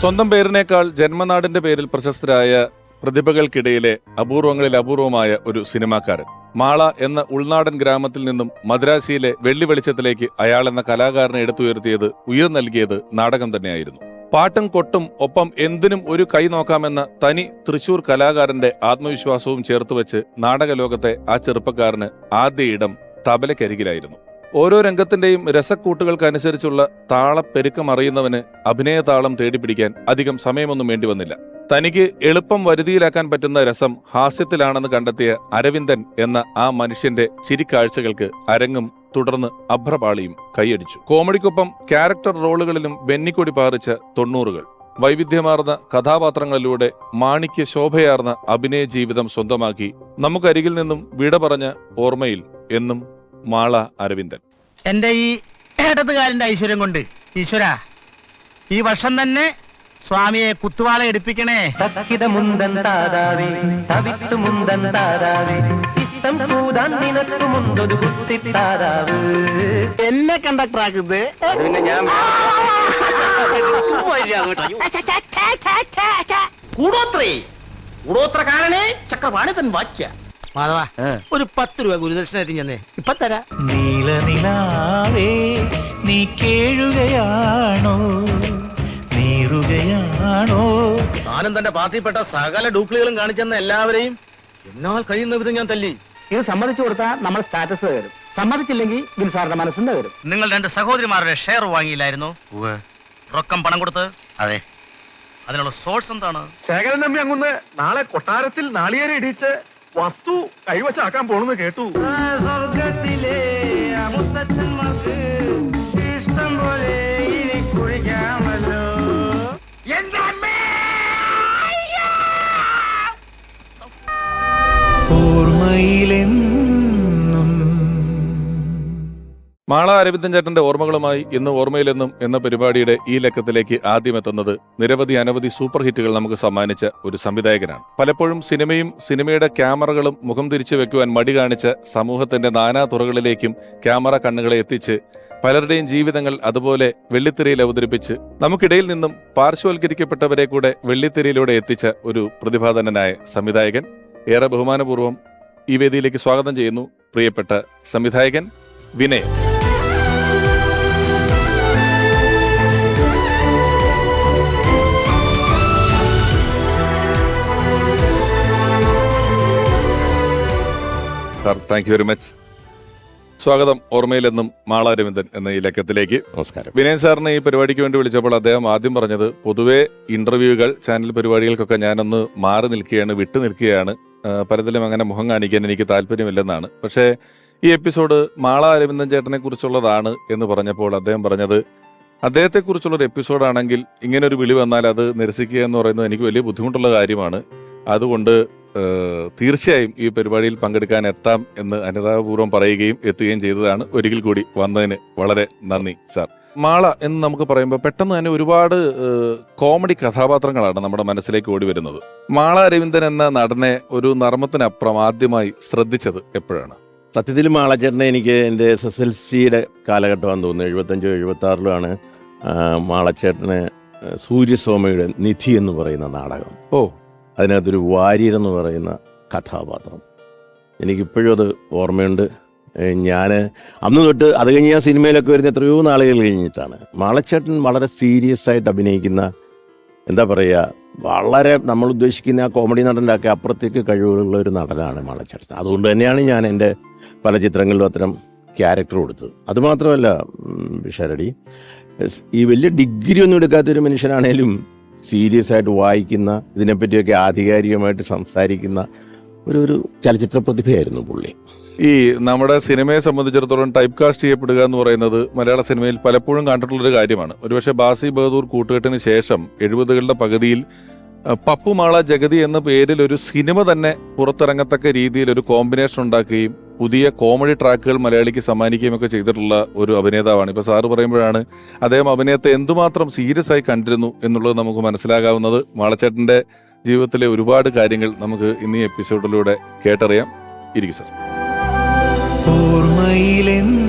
സ്വന്തം പേരിനേക്കാൾ ജന്മനാടിന്റെ പേരിൽ പ്രശസ്തരായ പ്രതിഭകൾക്കിടയിലെ അപൂർവങ്ങളിൽ അപൂർവമായ ഒരു സിനിമാക്കാരൻ. മാള എന്ന ഉൾനാടൻ ഗ്രാമത്തിൽ നിന്നും മദ്രാസിയിലെ വെള്ളി വെളിച്ചത്തിലേക്ക് അയാൾ എന്ന കലാകാരനെ എടുത്തുയർത്തിയത് ഉയർ നൽകിയത് നാടകം തന്നെയായിരുന്നു. പാട്ടും കൊട്ടും ഒപ്പം എന്തിനും ഒരു കൈ നോക്കാമെന്ന തനി തൃശൂർ കലാകാരന്റെ ആത്മവിശ്വാസവും ചേർത്തുവെച്ച് നാടകലോകത്തെ ആ ചെറുപ്പക്കാരന് ആദ്യ ഇടം തബലക്കരികിലായിരുന്നു ഓരോ രംഗത്തിന്റെയും രസക്കൂട്ടുകൾക്കനുസരിച്ചുള്ള താളപ്പെരുക്കം അറിയുന്നവന് അഭിനയ അഭിനയതാളം തേടിപ്പിടിക്കാൻ അധികം സമയമൊന്നും വേണ്ടി വന്നില്ല. തനിക്ക് എളുപ്പം വരുതിയിലാക്കാൻ പറ്റുന്ന രസം ഹാസ്യത്തിലാണെന്ന് കണ്ടെത്തിയ അരവിന്ദൻ എന്ന ആ മനുഷ്യന്റെ ചിരിക്കാഴ്ചകൾക്ക് അരങ്ങും തുടർന്ന് അഭ്രപാളിയും കൈയടിച്ചു. കോമഡിക്കൊപ്പം ക്യാരക്ടർ റോളുകളിലും വെന്നിക്കൊടി പാറിച്ച തൊണ്ണൂറുകൾ. വൈവിധ്യമാർന്ന കഥാപാത്രങ്ങളിലൂടെ മാണിക്യ ശോഭയാർന്ന അഭിനയ ജീവിതം സ്വന്തമാക്കി നമുക്കരികിൽ നിന്നും വിട പറഞ്ഞ ഓർമ്മയിൽ എന്നും മാള അരവിന്ദൻ. എന്റെ ഈ ഇടതുകാലിന്റെ ഐശ്വര്യം കൊണ്ട് ഈശ്വര ഈ വർഷം തന്നെ സ്വാമിയെ കുത്തുവാള എടുപ്പിക്കണേ. തക്കിത മുന്തൻ താരാവി തവിത്തു മുന്തൻ താരാവി ഇഷ്ടം കൂടാൻ നിനക്ക് മുന്തൊരു കുത്തി താരാവ് എന്നെ കണ്ടക്ടർ ആക്കുന്നത് പിന്നെ ഞാൻ കൂടോത്രേ. ചക്രവാണി ചക്രവാണിതൻ വാക്യ മാധവ ഒരു പത്ത് രൂപ ഗുരുദക്ഷിണായിട്ട് ഞാൻ ഇപ്പൊ തരാ. നീല നീലനിലാവേ നീ കേഴുകയാണോ? നീറുകയാണോ? താനും തന്റെ പാർട്ടിപ്പെട്ട സകല ഡൂപ്ലികളും കാണിച്ചെന്ന എല്ലാവരെയും എന്നാൽ കഴിയുന്ന വിധം ഞാൻ തല്ലി. ഇത് സമ്മതിച്ചു കൊടുത്താൽ നമ്മൾ സ്റ്റാറ്റസ് തരും. സമ്മതിച്ചില്ലെങ്കിൽ ബിൻസാറിന്റെ മനസ്സിന്റെ വരും നിങ്ങൾ രണ്ട് സഹോദരിമാരുടെ ഷെയർ വാങ്ങിയില്ലായിരുന്നു? റൊക്കം പണം കൊടുത്ത്? അതെ. അതിനുള്ള സോഴ്സ് എന്താണ്? ശേഖരൻ തമ്മി അങ്ങുന്ന് നാളെ കൊട്ടാരത്തിൽ നാളികേരെ ഇടിച്ച് വസ്തു കൈവശാക്കാൻ പോണെന്ന് കേട്ടു. സ്വർഗത്തിലെ മുത്തച്ഛന്മാർക്ക് മാള അരവിന്ദൻ ചേട്ടന്റെ ഓർമ്മകളുമായി ഇന്ന് ഓർമ്മയിലെന്നും എന്ന പരിപാടിയുടെ ഈ ലക്കത്തിലേക്ക് ആദ്യം എത്തുന്നത് നിരവധി അനവധി സൂപ്പർ ഹിറ്റുകൾ നമുക്ക് സമ്മാനിച്ച ഒരു സംവിധായകനാണ്. പലപ്പോഴും സിനിമയും സിനിമയുടെ ക്യാമറകളും മുഖം തിരിച്ചു വെക്കുവാൻ മടി കാണിച്ച സമൂഹത്തിന്റെ നാനാ തുറകളിലേക്കും ക്യാമറ കണ്ണുകളെ എത്തിച്ച് പലരുടെയും ജീവിതങ്ങൾ അതുപോലെ വെള്ളിത്തിരയിൽ അവതരിപ്പിച്ച് നമുക്കിടയിൽ നിന്നും പാർശ്വവൽക്കരിക്കപ്പെട്ടവരെ കൂടെ വെള്ളിത്തിരയിലൂടെ എത്തിച്ച ഒരു പ്രതിഭാധനനായ സംവിധായകൻ. ഏറെ ബഹുമാനപൂർവം ഈ വേദിയിലേക്ക് സ്വാഗതം ചെയ്യുന്നു പ്രിയപ്പെട്ട സംവിധായകൻ Vinay sir thank you very much സ്വാഗതം ഓർമ്മയിലെന്നും മാള അരവിന്ദൻ എന്ന ഈ ലക്കത്തിലേക്ക്. നമസ്കാരം. വിനയൻ സാറിനെ ഈ പരിപാടിക്ക് വേണ്ടി വിളിച്ചപ്പോൾ അദ്ദേഹം ആദ്യം പറഞ്ഞത് പൊതുവേ ഇന്റർവ്യൂകൾ ചാനൽ പരിപാടികൾക്കൊക്കെ ഞാനൊന്ന് മാറി നിൽക്കുകയാണ് വിട്ടു നിൽക്കുകയാണ്. പലതിലും അങ്ങനെ മുഖം കാണിക്കാൻ എനിക്ക് താല്പര്യമില്ലെന്നാണ്. പക്ഷേ ഈ എപ്പിസോഡ് മാള അരവിന്ദൻ ചേട്ടനെ കുറിച്ചുള്ളതാണ് എന്ന് പറഞ്ഞപ്പോൾ അദ്ദേഹം പറഞ്ഞത് അദ്ദേഹത്തെ കുറിച്ചുള്ള ഒരു എപ്പിസോഡാണെങ്കിൽ ഇങ്ങനെ ഒരു വിളി വന്നാൽ അത് നിരസിക്കുക എന്ന് പറയുന്നത് എനിക്ക് വലിയ ബുദ്ധിമുട്ടുള്ള കാര്യമാണ്. അതുകൊണ്ട് തീർച്ചയായും ഈ പരിപാടിയിൽ പങ്കെടുക്കാൻ എത്താം എന്ന് അനുതാപപൂർവം പറയുകയും എത്തുകയും ചെയ്തതാണ് ഒരിക്കൽ കൂടി വന്നതിന് വളരെ നന്ദി സാർ. മാള എന്ന് നമുക്ക് പറയുമ്പോൾ പെട്ടെന്ന് തന്നെ ഒരുപാട് കോമഡി കഥാപാത്രങ്ങളാണ് നമ്മുടെ മനസ്സിലേക്ക് ഓടി വരുന്നത്. മാള അരവിന്ദൻ എന്ന നടനെ ഒരു നർമ്മത്തിനപ്പുറം ആദ്യമായി ശ്രദ്ധിച്ചത് എപ്പോഴാണ്? സത്യത്തിൽ മാള മാളച്ചേട്ടനെ എനിക്ക് എന്റെ എസ് എസ് എൽ സിയുടെ കാലഘട്ടമാണെന്ന് തോന്നുന്നു. എഴുപത്തഞ്ചോ എഴുപത്തി ആറിലാണ് മാളച്ചേട്ടന് സൂര്യസോമയുടെ നിധി എന്ന് പറയുന്ന നാടകം. ഓ. അതിനകത്തൊരു വാര്യർ എന്ന് പറയുന്ന കഥാപാത്രം. എനിക്കിപ്പോഴും അത് ഓർമ്മയുണ്ട്. ഞാൻ അന്ന് തൊട്ട് അത് കഴിഞ്ഞ് ഞാൻ സിനിമയിലൊക്കെ വരുന്ന എത്രയോ നാളുകൾ കഴിഞ്ഞിട്ടാണ്. മാളച്ചേട്ടൻ വളരെ സീരിയസ് ആയിട്ട് അഭിനയിക്കുന്ന എന്താ പറയുക വളരെ നമ്മൾ ഉദ്ദേശിക്കുന്ന ആ കോമഡി നടന്റെ ഒക്കെ അപ്പുറത്തേക്ക് കഴിവുകളുള്ള ഒരു നടനാണ് മാളച്ചേട്ടൻ. അതുകൊണ്ട് തന്നെയാണ് ഞാൻ എന്റെ പല ചിത്രങ്ങളിലും അത്തരം ക്യാരക്ടർ കൊടുത്തത്. അതുമാത്രമല്ല വിഷാരടി ഈ വലിയ ഡിഗ്രി ഒന്നും എടുക്കാത്തൊരു മനുഷ്യനാണേലും സീരിയസ് ആയിട്ട് വായിക്കുന്ന ഇതിനെപ്പറ്റിയൊക്കെ ആധികാരികമായിട്ട് സംസാരിക്കുന്ന ഒരു ഒരു ചലച്ചിത്ര പ്രതിഭയായിരുന്നു പുള്ളി. ഈ നമ്മുടെ സിനിമയെ സംബന്ധിച്ചിടത്തോളം ടൈപ്പ് കാസ്റ്റ് ചെയ്യപ്പെടുക എന്ന് പറയുന്നത് മലയാള സിനിമയിൽ പലപ്പോഴും കണ്ടിട്ടുള്ളൊരു കാര്യമാണ്. ഒരുപക്ഷെ ബാസി ബഹദൂർ കൂട്ടുകെട്ടിന് ശേഷം എഴുപതുകളുടെ പകുതിയിൽ പപ്പുമാള ജഗതി എന്ന പേരിൽ ഒരു സിനിമ തന്നെ പുറത്തിറങ്ങത്തക്ക രീതിയിൽ ഒരു കോമ്പിനേഷൻ ഉണ്ടാക്കുകയും പുതിയ കോമഡി ട്രാക്കുകൾ മലയാളിക്ക് സമ്മാനിക്കുകയും ഒക്കെ ചെയ്തിട്ടുള്ള ഒരു അഭിനേതാവാണ്. ഇപ്പൊ സാറ് പറയുമ്പോഴാണ് അദ്ദേഹം അഭിനയത്തെ എന്തുമാത്രം സീരിയസ് ആയി കണ്ടിരുന്നു എന്നുള്ളത് നമുക്ക് മനസ്സിലാകാവുന്നത്. മാളച്ചേട്ടന്റെ ജീവിതത്തിലെ ഒരുപാട് കാര്യങ്ങൾ നമുക്ക് ഇന്നീ എപ്പിസോഡിലൂടെ കേട്ടറിയാം. ഇരിക്കും സാർ. ഓർമ്മയിലെന്നും